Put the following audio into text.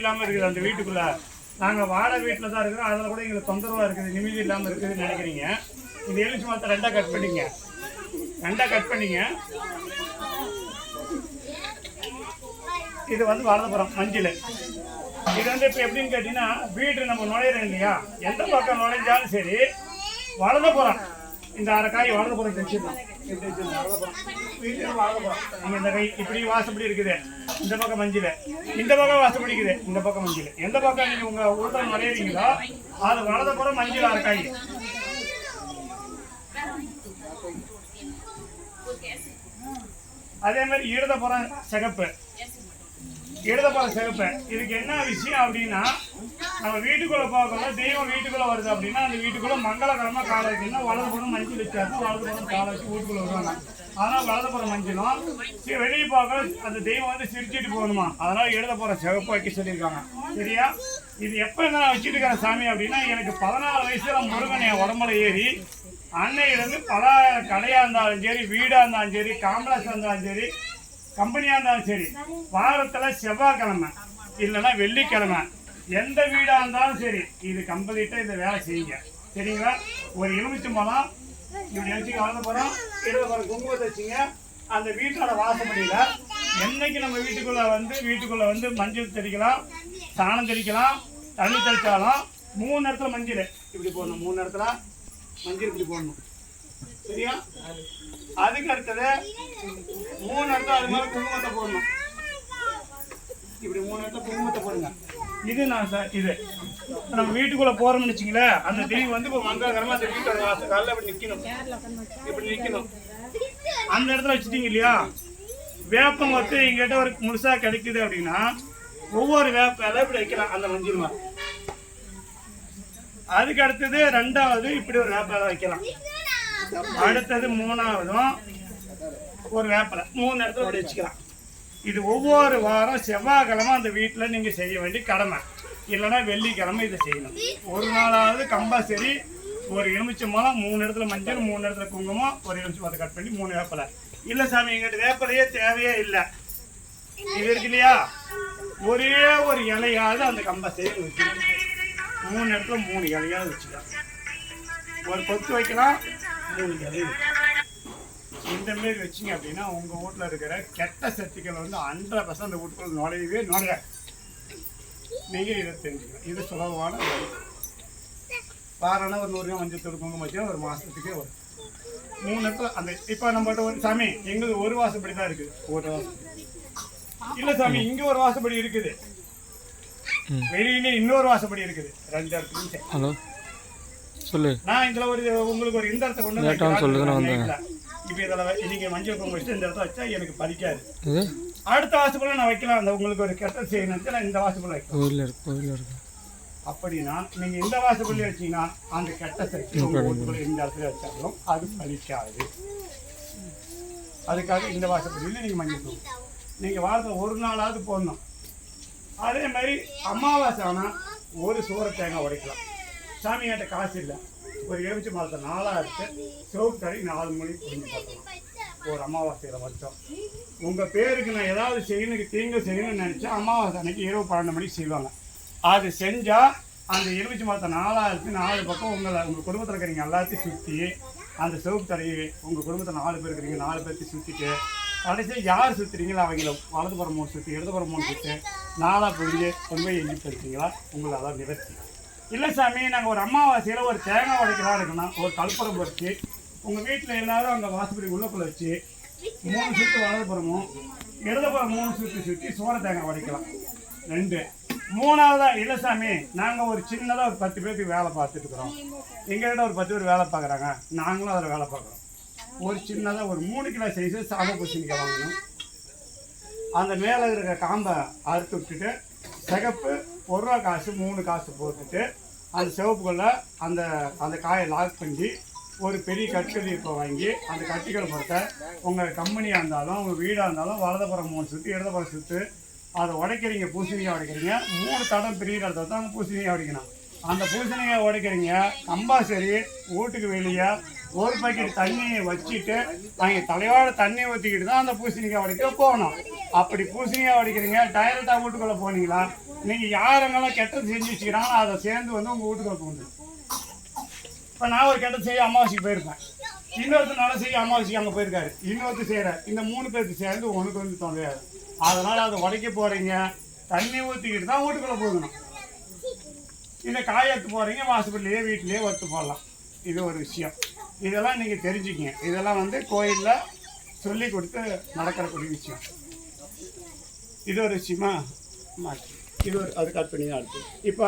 இல்லாமல் இருக்குது அந்த வீட்டுக்குள்ள. நாங்கள் வாடகை வீட்டில் தான் இருக்கிறோம். அதில் கூட எங்களுக்கு தொந்தரவாக இருக்குது. நிம்மதி இல்லாமல் இருக்குதுன்னு நினைக்கிறீங்க. இந்த எலுமிச்சி மரத்தை ரெண்டாக கட் பண்ணிங்க. ரெண்டாக கட் பண்ணிங்க. இது வந்து வலதுபுறம் மஞ்சள் இது வந்து இப்போ எப்படின்னு கேட்டிங்கன்னா வீடு நம்ம நுழையிறோம் இல்லையா? எந்த பக்கம் நுழைஞ்சாலும் சரி வலதுபுறம் இந்த அரை காய் வலதுபுறம் வச்சிடணும் இப்படி இந்த கை இப்படி வாசப்படி இருக்குது. இந்த பக்கம் மஞ்சள். இந்த பக்கம் வாசப்படி இருக்குது. இந்த பக்கம் மஞ்சள். எந்த பக்கம் நீங்கள் உங்கள் உள்ள நுழையிறீங்களோ அது வலதுபுறம் மஞ்சள் அரை காய் அதே மாதிரி இடதுபுறம் சிகப்பு. இடதுபுறம் சிகப்பு. இதுக்கு என்ன விஷயம் அப்படின்னா நம்ம வீட்டுக்குள்ள போகணும் தெய்வம் வீட்டுக்குள்ள வருது அப்படின்னா அந்த வீட்டுக்குள்ள மங்களகரமா காலை வைக்கணும் வலதுபுறம் மஞ்சள் வச்சாச்சு வலதுபுறம் காலை வச்சு வீட்டுக்குள்ள வருவாங்க அதனால வலதுபுறம் மஞ்சளும் சரி வெளியே போக அந்த தெய்வம் வந்து சிரிச்சிட்டு போகணுமா? அதனால எழுத போற சிவப்பாக்கி சொல்லியிருக்காங்க. சரியா? இது எப்போ நான் வச்சுட்டு இருக்கிறேன் சாமி அப்படின்னா எனக்கு பதினாலு வயசுல முருகன் என் உடம்புல ஏறி அன்னையிலேருந்து பல கடையாக இருந்தாலும் சரி வீடாக இருந்தாலும் சரி காம்ப்ளெக்ஸாக இருந்தாலும் சரி கம்பெனியாக இருந்தாலும் சரி வாரத்தில் செவ்வாய்க்கிழமை இல்லைன்னா வெள்ளிக்கிழமை எந்த வீடாக இருந்தாலும் சரி இது கம்ப்ளீட்டாக இந்த வேலை செய்யுங்க. சரிங்களா? ஒரு எலுமிச்சை மரம் இப்படி வச்சுக்க வளர்ந்த போகிறோம் இருபது மரம் குங்குமத்தை வச்சுங்க. அந்த வீட்டோட வாசப்படியில் என்னைக்கு நம்ம வீட்டுக்குள்ளே வந்து வீட்டுக்குள்ளே வந்து மஞ்சள் தெளிக்கலாம் சாணம் தெளிக்கலாம் தண்ணி தெளிச்சாலும் மூணு இடத்துல மஞ்சள். இப்படி போடணும் மூணு இடத்துல மஞ்சள் இப்படி போடணும். சரியா? அதுக்கு அடுத்தது மூணு இடத்துல அது மாதிரி குங்குமத்தை போடணும். இப்படி மூணு இடத்துல குங்குமத்தை போடுங்க. இது நான் சார் இது. நம்ம வீட்டுக்குள்ள போறோம்னு வச்சுங்களேன் அந்த தெய்வம் வந்து இப்போ மங்களகரமா அந்த வீட்டோட வாசல் காலில் இப்படி நிக்கணும். இப்படி நிக்கணும். அந்த இடத்துல வச்சுட்டீங்க இல்லையா? வேப்பம் வந்து எங்கிட்ட ஒரு முழுசா கிடைக்குது அப்படின்னா ஒவ்வொரு வேப்ப இப்படி வைக்கலாம் அந்த மஞ்சள் அதுக்கு அடுத்தது ரெண்டாவது இப்படி ஒரு வேப்பில வைக்கலாம். அடுத்தது மூணாவதும் ஒரு வேப்பில மூணு இடத்துல இப்படி வச்சுக்கலாம். இது ஒவ்வொரு வாரம் செவ்வாய்க்கிழமை அந்த வீட்டில் நீங்கள் செய்ய வேண்டிய கடமை. இல்லைன்னா வெள்ளிக்கிழமை இதை செய்யணும். ஒரு நாளாவது கம்பல்சரி ஒரு எலுமிச்சை மூலம் மூணு இடத்துல மஞ்சள் மூணு இடத்துல குங்குமம் ஒரு எலுமிச்சை மரத்தை கட் பண்ணி மூணு வேப்பலை. இல்லை சாமி எங்கிட்ட வேப்பலையே தேவையே இல்லை. இது இருக்கு இல்லையா? ஒரே ஒரு இலையாவது அந்த கம்பல்சரி வச்சுக்கணும். மூணு இடத்துல மூணு இலையாவது வச்சுக்கலாம். ஒரு கொத்து வைக்கலாம் மூணு இலையும் வைக்கலாம். இந்த மாரி வச்சிங்க அப்படின்னா உங்கள் வீட்டில் இருக்கிற கெட்ட சக்திகள் வந்து ஹண்ட்ரட் பர்சன்ட் அந்த வீட்டுக்குள்ள நுழையவே நுழைய. நீங்கள் இதை தெரிஞ்சுக்கலாம் இது சுலபமான வழி. வாரம்னா ஒரு நூறு ரூபா மஞ்சள் தூள் குங்குமம் வச்சா ஒரு மாதத்துக்கே வரும். மூணு இடத்துல அந்த இப்போ நம்மகிட்ட ஒரு சாமி எங்களுக்கு ஒரு வாசப்படி தான் இருக்குது. ஒரு வாசப்படி. இல்லை சாமி இங்கே ஒரு வாசப்படி இருக்குது. வெளியில இன்னொரு வாசப்படி இருக்குது. ரெண்டு இடத்துலையும் சொல்லு. நான் இதுல ஒரு உங்களுக்கு ஒரு இந்த இடத்த கொண்டு வந்து இப்ப இதுல வை- நீங்க மஞ்சள் குங்குமம் வச்சு இந்த இடத்த வச்சா எனக்கு பலிக்காது. இது? அடுத்த வாசப்புல நான் வைக்கலாம். அந்த உங்களுக்கு ஒரு கெட்ட செய்யணும் நான் இந்த வாசப்புல வைக்கலாம். கோயிலில் இருக்கு கோயிலில் இருக்கு. அப்படின்னா நீங்க இந்த வாசப்புல வச்சீங்கன்னா அந்த கெட்ட சக்தி உங்க வீட்டுக்குள்ள இந்த இடத்துல வச்சாலும் அது பலிக்காது. அதுக்காக இந்த வாசப்படியில் நீங்க மஞ்சள் குங்குமம் நீங்க வாரத்தில் ஒரு நாளாவது போடணும். அதே மாதிரி அமாவாசை ஆனால் ஒரு சோற தேங்காய் உடைக்கலாம். சாமியாட்ட காசு இல்லை. ஒரு எலுமிச்சை மரத்தை நாளாக எடுத்து சிவப்பு தடவி நாலு மணி புரிஞ்சு ஒரு அமாவாசையில் மட்டும் உங்கள் பேருக்கு நான் ஏதாவது செய்யணும் தீங்கு செய்யணும்னு நினச்சா அமாவாசை அன்னைக்கு இரவு பன்னெண்டு மணிக்கு செய்வாங்க. அது செஞ்சால் அந்த எலுமிச்சை மரத்தை நாளாக இருக்கு நாலு பக்கம் உங்களை உங்கள் குடும்பத்தில் இருக்கிறீங்க எல்லாத்தையும் சுற்றி அந்த சிவப்பு தடையை உங்கள் குடும்பத்தில் நாலு பேர் இருக்கிறீங்க நாலு பேர்த்தையும் சுற்றிட்டு கடைசியாக யார் சுற்றுறீங்களோ அவங்கள வலதுபுறம் மூணு சுற்றி இடதுபுறம் மூணு சுற்றி நாலாக புரிஞ்சு கொண்டு போய் எங்கி போயிருக்கீங்களா உங்களை அதான் நிவர்த்தி. இல்லை சாமி நாங்கள் ஒரு அம்மாவாசையில் ஒரு தேங்காய் உடைக்கலாம் இருக்கணும். ஒரு கல்பரம் வச்சு உங்கள் வீட்டில் எல்லாரும் அங்கே வாசப்படி உள்ளக்குள்ள வச்சு மூணு சுற்று வலதுபுறமும் இடதுபுறம் மூணு சுற்றி சுற்றி சோர தேங்காய் உடைக்கலாம். ரெண்டு. மூணாவதா இல்லை சாமி நாங்கள் ஒரு சின்னதாக ஒரு பத்து பேருக்கு வேலை பார்த்துட்டு இருக்கிறோம். எங்கள்கிட்ட ஒரு பத்து பேர் வேலை பார்க்குறாங்க. நாங்களும் அதில் வேலை பார்க்குறோம். ஒரு சின்னதாக ஒரு மூணு கிலோ சைஸு சாம பூசணிக்காய் வாங்கணும். அந்த மேலே இருக்கிற காம்பை அறுத்து விட்டுட்டு சிகப்பு ஒரு ரூபா காசு மூணு காசு போட்டுட்டு அந்த சிவப்புக்குள்ள அந்த அந்த காயை லாக் பண்ணி ஒரு பெரிய கட்டுக்கடி இப்போ வாங்கி அந்த கட்டிக்கல் பொறுத்த உங்கள் கம்பெனியாக இருந்தாலும் உங்கள் வீடாக இருந்தாலும் வலதுபுறம் மூணு சுற்று இடதுபுறம் சுற்று அதை உடைக்கிறீங்க பூசணிக்காய் உடைக்கிறீங்க மூணு தடம் பெரிய இடத்துல தான் அந்த பூசணிக்காய் உடைக்கணும். அந்த பூசணிக்காய் உடைக்கிறீங்க கம்பல்சரி வீட்டுக்கு வெளியே ஒரு பாக்கெட் தண்ணியை வச்சுட்டு அங்கே தலையோட தண்ணி ஊற்றிக்கிட்டு தான் அந்த பூசணிக்காய் உடைக்க போகணும். அப்படி பூசணிக்காய் உடைக்கிறீங்க டைரக்டாக வீட்டுக்குள்ளே போனீங்களா? நீங்கள் யாரெங்கெல்லாம் கெட்டது செஞ்சு வச்சுக்கிறாங்களோ அதை சேர்ந்து வந்து உங்கள் வீட்டுக்குள்ள போகணும் இப்போ நான் ஒரு கெட்டது செய்ய அமாவாசைக்கு போயிருப்பேன். இன்னொருத்தர் நல்லா செய்ய அமாவாசைக்கு அங்கே போயிருக்காரு. இன்னொருத்தர் செய்கிற இந்த மூணு பேருக்கு சேர்ந்து உனக்கு வந்து தொகையாது அதனால் அதை உடைக்க போகிறீங்க தண்ணி ஊற்றிக்கிட்டு தான் வீட்டுக்குள்ளே போகணும். இந்த காயத்து எடுத்து போகிறீங்க வாசப்படிலேயே வீட்டிலேயே ஒத்து போடலாம். இது ஒரு விஷயம். இதெல்லாம் நீங்கள் தெரிஞ்சுக்கிங்க. இதெல்லாம் வந்து கோயிலில் சொல்லி கொடுத்து நடக்கிறக்கூடிய விஷயம். இது ஒரு விஷயமா மாற்றி. இது ஒரு அது கட் பண்ணி தான் அடுத்து. இப்போ